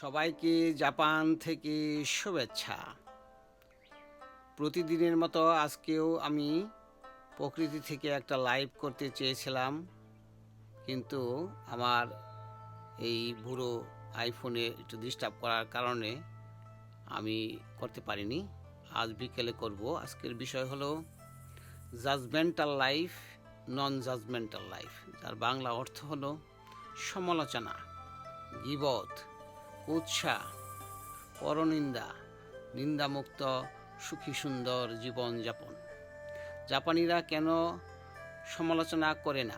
সবাইকে জাপান থেকে শুভেচ্ছা। প্রতিদিনের মতো আজকেও আমি প্রকৃতি থেকে একটা লাইভ করতে চেয়েছিলাম, কিন্তু আমার এই বুড়ো আইফোনে একটু ডিস্টার্ব করার কারণে আমি করতে পারিনি। আজ বিকেলে করব। আজকের বিষয় হলো judgemental life non judgemental life যার বাংলা অর্থ হলো সমালোচনা, গিবত। উৎসাহ, পরনিন্দা, নিন্দামুক্ত, সুখী, সুন্দর জীবনযাপন জাপানিরা কেন সমালোচনা করে না?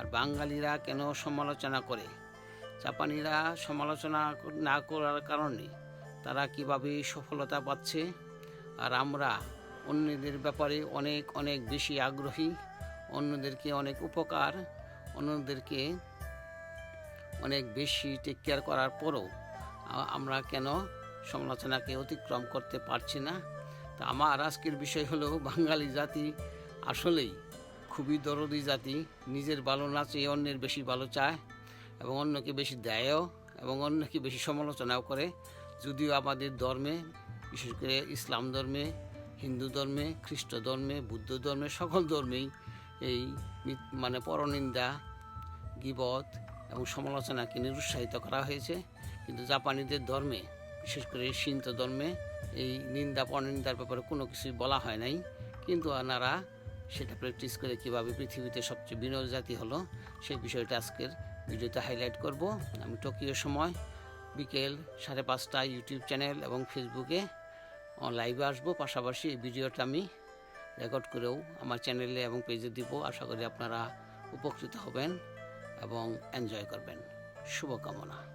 আর বাঙালিরা কেন সমালোচনা করে? জাপানিরা সমালোচনা না করার কারণে তারা কীভাবে সফলতা পাচ্ছে? আর আমরা অন্যদের ব্যাপারে অনেক অনেক বেশি আগ্রহী, অন্যদেরকে অনেক উপকার, অন্যদেরকে অনেক বেশি টেক কেয়ার করার পরও আমরা কেন সমালোচনাকে অতিক্রম করতে পারছি না? তা আমার আজকের বিষয় হলো, বাঙালি জাতি আসলেই খুবই দরদি জাতি। নিজের ভালো না চেয়ে অন্যের বেশি ভালো চায় এবং অন্যকে বেশি দেয়ও এবং অন্যকে বেশি সমালোচনাও করে। যদিও আমাদের ধর্মে, বিশেষ করে ইসলাম ধর্মে, হিন্দু ধর্মে, খ্রিস্ট ধর্মে, বুদ্ধ ধর্মে, সকল ধর্মেই এই মানে পরনিন্দা, গিবত এবং সমালোচনাকে নিরুৎসাহিত করা হয়েছে। কিন্তু জাপানিদের ধর্মে, বিশেষ করে সিন্ত ধর্মে, এই নিন্দা পরনিন্দার ব্যাপারে কোনো কিছুই বলা হয় নাই। কিন্তু ওনারা সেটা প্র্যাকটিস করে কীভাবে পৃথিবীতে সবচেয়ে বিনোদ জাতি হলো, সেই বিষয়টা আজকের ভিডিওতে হাইলাইট করব। আমি টোকিও সময়, বিকেল সাড়ে পাঁচটায় ইউটিউব চ্যানেল এবং ফেসবুকে লাইভে আসব। পাশাপাশি এই ভিডিওটা আমি রেকর্ড করেও আমার চ্যানেলে এবং পেজে দিব। আশা করি আপনারা উপকৃত হবেন। এবং এনজয় করবেন। শুভকামনা।